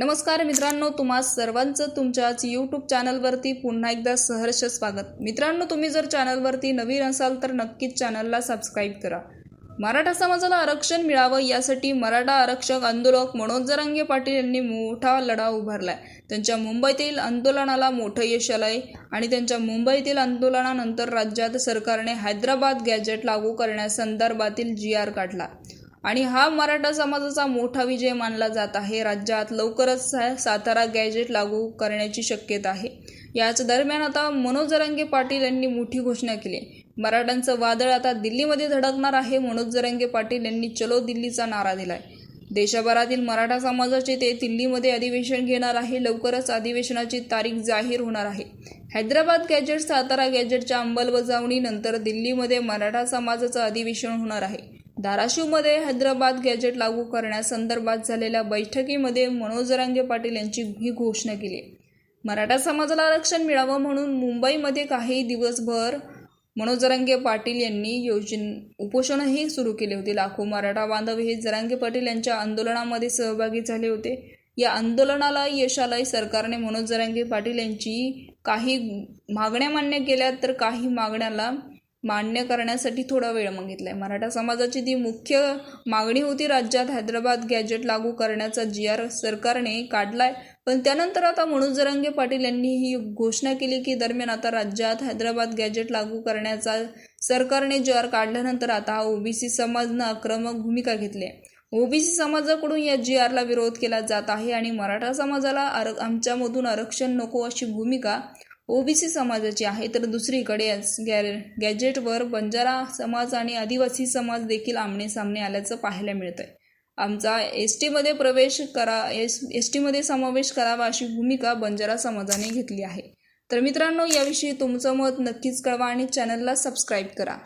नमस्कार मित्रांनो तुम्हा सर्वांचं तुमच्याच यूट्यूब चॅनलवरती पुन्हा एकदा सहर्ष स्वागत. मित्रांनो तुम्ही जर चॅनलवरती नवीन असाल तर नक्कीच चॅनलला सबस्क्राईब करा. मराठा समाजाला आरक्षण मिळावं यासाठी मराठा आरक्षक आंदोलक मनोज जरांगे पाटील यांनी मोठा लढा उभारला आहे त्यांच्या मुंबईतील आंदोलनाला मोठं यश आलंय आणि त्यांच्या मुंबईतील आंदोलनानंतर राज्यात सरकारने हैदराबाद गॅजेट लागू करण्यासंदर्भातील जी आर काढला. आणि हा मराठा समाजाचा मोठा विजय मानला जात आहे. राज्यात लवकरच सातारा गॅजेट लागू करण्याची शक्यता आहे. याच दरम्यान आता मनोज जरांगे पाटील यांनी मोठी घोषणा केली मराठ्यांचं वादळ आता दिल्लीमध्ये धडकणार आहे. मनोज जरांगे पाटील यांनी चलो दिल्लीचा नारा दिलाय. देशभरातील मराठा समाजाचे ते दिल्लीमध्ये अधिवेशन घेणार आहे. लवकरच अधिवेशनाची तारीख जाहीर होणार आहे. हैदराबाद गॅजेट सातारा गॅजेटच्या अंमलबजावणीनंतर दिल्लीमध्ये मराठा समाजाचं अधिवेशन होणार आहे. धाराशिवमध्ये हैदराबाद गॅजेट लागू करण्यासंदर्भात झालेल्या बैठकीमध्ये मनोज जरांगे पाटील यांची ही घोषणा केली. मराठा समाजाला आरक्षण मिळावं म्हणून मुंबईमध्ये काही दिवसभर मनोज जरांगे पाटील यांनी योजन उपोषणही सुरू केले होते. लाखो मराठा बांधव हे जरांगे पाटील यांच्या आंदोलनामध्ये सहभागी झाले होते. या आंदोलनाला यशालाही सरकारने मनोज जरांगे पाटील यांची काही मागण्या मान्य केल्या तर काही मागण्याला मान्य करण्यासाठी थोडा वेळ मागितला आहे मराठा समाजाची ती मुख्य मागणी होती राज्यात हैदराबाद गॅजेट लागू करण्याचा जी आर सरकारने काढलाय पण त्यानंतर आता मनोज जरांगे पाटील यांनी ही घोषणा केली की दरम्यान आता राज्यात हैदराबाद गॅजेट लागू करण्याचा सरकारने जी आर काढल्यानंतर आता हा ओबीसी समाजनं आक्रमक भूमिका घेतली आहे. ओबीसी समाजाकडून या जी आरला विरोध केला जात आहे आणि मराठा समाजाला आर आमच्यामधून आरक्षण नको अशी भूमिका ओबीसी समाजाची आहे. तर दुसरीकडे गॅर गॅ गॅजेटवर बंजारा समाज आणि आदिवासी समाज देखील आमने सामने आल्याचं पाहायला मिळतं आहे आमचा एस टीमध्ये प्रवेश करा एस एस टीमध्ये समावेश करावा अशी भूमिका बंजारा समाजाने घेतली आहे. तर मित्रांनो याविषयी तुमचं मत नक्कीच कळवा आणि चॅनलला सबस्क्राईब करा.